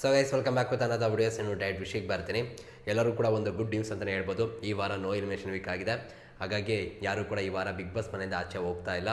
So guys welcome back with ಅನ್ನದ videos ಇನ್ನು diet ವಿಷಯಕ್ಕೆ ಬರ್ತೀನಿ. ಎಲ್ಲರೂ ಕೂಡ ಒಂದು ಗುಡ್ ನ್ಯೂಸ್ ಅಂತಲೇ ಹೇಳ್ಬೋದು. ಈ ವಾರ ನೋ ಎಲಿಮಿನೇಷನ್ ವೀಕ್ ಆಗಿದೆ. ಹಾಗಾಗಿ ಯಾರು ಕೂಡ ಈ ವಾರ ಬಿಗ್ ಬಾಸ್ ಮನೆಯಿಂದ ಆಚೆ ಹೋಗ್ತಾ ಇಲ್ಲ.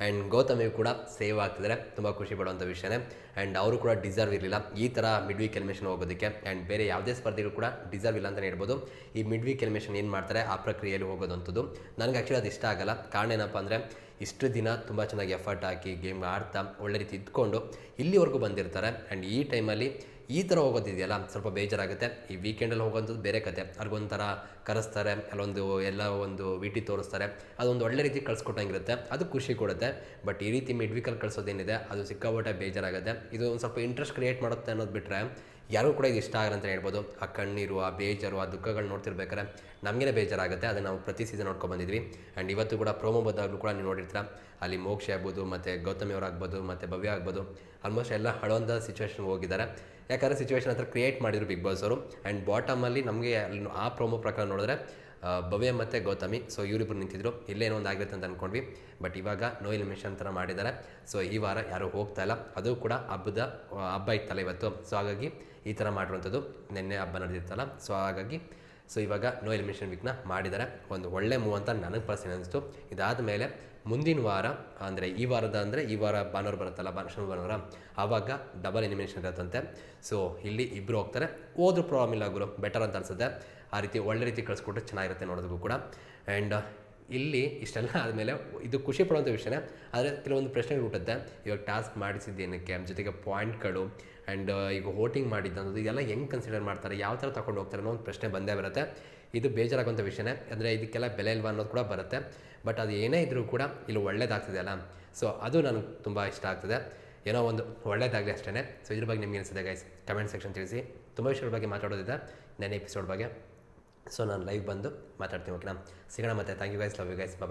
ಆ್ಯಂಡ್ ಗೌತಮಿ ಕೂಡ ಸೇವ್ ಆಗ್ತಿದ್ದಾರೆ ತುಂಬ ಖುಷಿ ಪಡುವಂಥ ವಿಷಯನೇ. ಆ್ಯಂಡ್ ಅವರು ಕೂಡ ಡಿಸರ್ವ್ ಇರಲಿಲ್ಲ. ಈ ಥರ ಮಿಡ್ ವೀಕ್ ಎಲಿಮಿನೇಷನ್ ಹೋಗೋದಕ್ಕೆ. ಆ್ಯಂಡ್ ಬೇರೆ ಯಾವುದೇ ಸ್ಪರ್ಧಿಗಳು ಕೂಡ ಡಿಸರ್ವ್ ಇಲ್ಲ ಅಂತಲೇ ಹೇಳ್ಬೋದು. ಈ ಮಿಡ್ ವೀಕ್ ಎಲಿಮಿನೇಷನ್ ಏನು ಮಾಡ್ತಾರೆ? ಆ ಪ್ರಕ್ರಿಯೆಯಲ್ಲಿ ಹೋಗೋದಂಥದ್ದು ನನಗೆ ಆ್ಯಕ್ಚುಲಿ ಅದು ಇಷ್ಟ ಆಗಲ್ಲ. ಕಾರಣ ಏನಪ್ಪ ಅಂದರೆ, ಇಷ್ಟು ದಿನ ತುಂಬ ಚೆನ್ನಾಗಿ ಎಫರ್ಟ್ ಹಾಕಿ ಗೇಮ್ ಆಡ್ತಾ, ಒಳ್ಳೆ ರೀತಿ ಇದ್ಕೊಂಡು ಇಲ್ಲಿವರೆಗೂ ಬಂದಿರ್ತಾರೆ. ಆ್ಯಂಡ್ ಈ ಟೈಮಲ್ಲಿ ಈ ಥರ ಹೋಗೋದಿದೆಯಲ್ಲ? ಸ್ವಲ್ಪ ಬೇಜಾರಾಗುತ್ತೆ. ಈ ವೀಕೆಂಡಲ್ಲಿ ಹೋಗೋಂಥದ್ದು ಬೇರೆ ಕತೆ. ಅವ್ರಿಗೊಂಥರ ಕರೆಸ್ತಾರೆ, ಅಲ್ಲೊಂದು ಎಲ್ಲ ಒಂದು ವಿಟಿ ತೋರಿಸ್ತಾರೆ. ಅದೊಂದು ಒಳ್ಳೆ ರೀತಿ ಕಳ್ಸ್ಕೊಟ್ಟಂಗಿರುತ್ತೆ. ಅದು ಖುಷಿ ಕೊಡುತ್ತೆ. ಬಟ್ ಈ ರೀತಿ ಮಿಡ್ ಕಳಿಸೋದೇನಿದೆ ಕಳ್ಸೋದೇನಿದೆ, ಅದು ಸಿಕ್ಕಾಪಟ್ಟೆ ಬೇಜಾರಾಗುತ್ತೆ. ಇದು ಒಂದು ಸ್ವಲ್ಪ ಇಂಟ್ರೆಸ್ಟ್ ಕ್ರಿಯೇಟ್ ಮಾಡುತ್ತೆ ಅನ್ನೋದು ಬಿಟ್ಟರೆ ಯಾರೂ ಕೂಡ ಇದು ಇಷ್ಟ ಆಗಲ್ಲ ಅಂತ ಹೇಳ್ಬೋದು. ಆ ಕಣ್ಣೀರು, ಆ ಬೇಜಾರು, ಆ ದುಃಖಗಳು ನೋಡ್ತಿರ್ಬೇಕಾದ್ರೆ ನಮಗೇ ಬೇಜಾರಾಗುತ್ತೆ. ಅದನ್ನು ನಾವು ಪ್ರತಿ ಸೀಸನ್ ನೋಡ್ಕೊಂಡು ಬಂದಿದ್ವಿ. ಆ್ಯಂಡ್ ಇವತ್ತು ಕೂಡ ಪ್ರೋಮೋ ಬಂದಾಗಲೂ ಕೂಡ ನೀವು ನೋಡಿರ್ತೀರ. ಅಲ್ಲಿ ಮೋಕ್ಷ ಆಗ್ಬೋದು, ಮತ್ತು ಗೌತಮಿ ಅವರಾಗ್ಬೋದು ಮತ್ತು ಭವ್ಯ ಆಗ್ಬೋದು. ಆಲ್ಮೋಸ್ಟ್ ಎಲ್ಲ ಹಳೋಂಥ ಸಿಚುವೇಶನ್ಗೆ ಹೋಗಿದ್ದಾರೆ. ಯಾಕಂದರೆ ಸಿಚುವೇಶನ್ ಹತ್ರ ಕ್ರಿಯೇಟ್ ಮಾಡಿದ್ರು ಬಿಗ್ ಬಾಸ್ ಅವರು. ಆ್ಯಂಡ್ ಬಾಟಮಲ್ಲಿ ನಮಗೆ ಆ ಪ್ರೋಮೋ ಪ್ರಕಾರ ನೋಡಿದ್ರೆ ಭವ್ಯ ಮತ್ತು ಗೌತಮಿ. ಸೊ ಇವರಿಬ್ಬರು ನಿಂತಿದ್ರು. ಇಲ್ಲೇನೋ ಒಂದು ಆಗಿರುತ್ತೆ ಅಂತ ಅಂದ್ಕೊಂಡ್ವಿ ಬಟ್ ಇವಾಗ ನೋ ಎಲಿಮಿನೇಷನ್ ಥರ ಮಾಡಿದ್ದಾರೆ. ಸೊ ಈ ವಾರ ಯಾರೂ ಹೋಗ್ತಾ ಇಲ್ಲ. ಅದು ಕೂಡ ಹಬ್ಬದ, ಹಬ್ಬ ಇತ್ತಲ್ಲ ಇವತ್ತು. ಸೊ ಹಾಗಾಗಿ ಈ ಥರ ಮಾಡಿರುವಂಥದ್ದು. ನಿನ್ನೆ ಹಬ್ಬ ನಡೆದಿತ್ತಲ್ಲ. ಸೊ ಹಾಗಾಗಿ ಸೊ ಇವಾಗ ನೋ ಎಲಿಮಿನೇಷನ್ ವೀಕ್ನ ಮಾಡಿದ್ದಾರೆ. ಒಂದು ಒಳ್ಳೆ ಮೂವ್ ಅಂತ ನನಗೆ ಪರ್ಸನ್ ಅನಿಸ್ತು. ಇದಾದ ಮೇಲೆ ಮುಂದಿನ ವಾರ, ಅಂದರೆ ಈ ವಾರದ ಅಂದರೆ ಈ ವಾರ ಭಾನುವಾರ ಬರುತ್ತಲ್ಲ ಭಾನು ಶನಿವಾರ ಆವಾಗ ಡಬಲ್ ಎಲಿಮಿನೇಷನ್ ಇರುತ್ತಂತೆ. ಸೊ ಇಲ್ಲಿ ಇಬ್ಬರು ಹೋಗ್ತಾರೆ. ಹೋದ್ರೂ ಪ್ರಾಬ್ಲಮ್ ಇಲ್ಲ ಗುರು ಬೆಟರ್ ಅಂತ ಅನ್ಸುತ್ತೆ. ಆ ರೀತಿ ಒಳ್ಳೆ ರೀತಿ ಕಳಿಸ್ಕೊಟ್ರೆ ಚೆನ್ನಾಗಿರುತ್ತೆ ನೋಡೋದಕ್ಕೂ ಕೂಡ. ಆ್ಯಂಡ್ ಇಲ್ಲಿ ಇಷ್ಟೆಲ್ಲ ಆದಮೇಲೆ ಇದು ಖುಷಿ ಪಡುವಂಥ ವಿಷಯನ, ಆದರೆ ಕೆಲವೊಂದು ಪ್ರಶ್ನೆಗಳು ಹುಟ್ಟುತ್ತೆ. ಇವಾಗ ಟಾಸ್ಕ್ ಮಾಡಿಸಿದ್ದೇನಕ್ಕೆ ಜೊತೆಗೆ ಪಾಯಿಂಟ್ಗಳು ಆ್ಯಂಡ್ ಈಗ ವೋಟಿಂಗ್ ಮಾಡಿದ್ದು ಇದೆಲ್ಲ ಹೆಂಗೆ ಕನ್ಸಿಡರ್ ಮಾಡ್ತಾರೆ, ಯಾವ ಥರ ತಗೊಂಡು ಹೋಗ್ತಾರೆ ಅನ್ನೋ ಒಂದು ಪ್ರಶ್ನೆ ಬಂದೇ ಬರುತ್ತೆ. ಇದು ಬೇಜಾರಾಗುವಂಥ ವಿಷಯನೇ. ಅಂದರೆ ಇದಕ್ಕೆಲ್ಲ ಬೆಲೆ ಇಲ್ವಾ ಅನ್ನೋದು ಕೂಡ ಬರುತ್ತೆ. ಬಟ್ ಅದು ಏನೇ ಇದ್ದರೂ ಕೂಡ ಇಲ್ಲಿ ಒಳ್ಳೇದಾಗ್ತಿದೆ ಅಲ್ಲ. ಸೊ ಅದು ನನಗೆ ತುಂಬ ಇಷ್ಟ ಆಗ್ತದೆ. ಏನೋ ಒಂದು ಒಳ್ಳೇದಾಗಲಿ ಅಷ್ಟೇ ಸೊ ಇದ್ರ ಬಗ್ಗೆ ನಿಮ್ಗೆ ಅನಿಸಿದೆ ಗೈಸ್ ಕಮೆಂಟ್ ಸೆಕ್ಷನ್ ತಿಳಿಸಿ. ತುಂಬ ವಿಷಯಗಳ ಬಗ್ಗೆ ಮಾತಾಡೋದಿದೆ. ನೆನೆ ಎಪಿಸೋಡ್ ಬಗ್ಗೆ ಸೊ ನಾನು ಲೈವ್ ಬಂದು ಮಾತಾಡ್ತೀನಿ ಓಕೆನಾ ಸಿಗೋಣ ಮತ್ತೆ. Thank you guys love you guys bye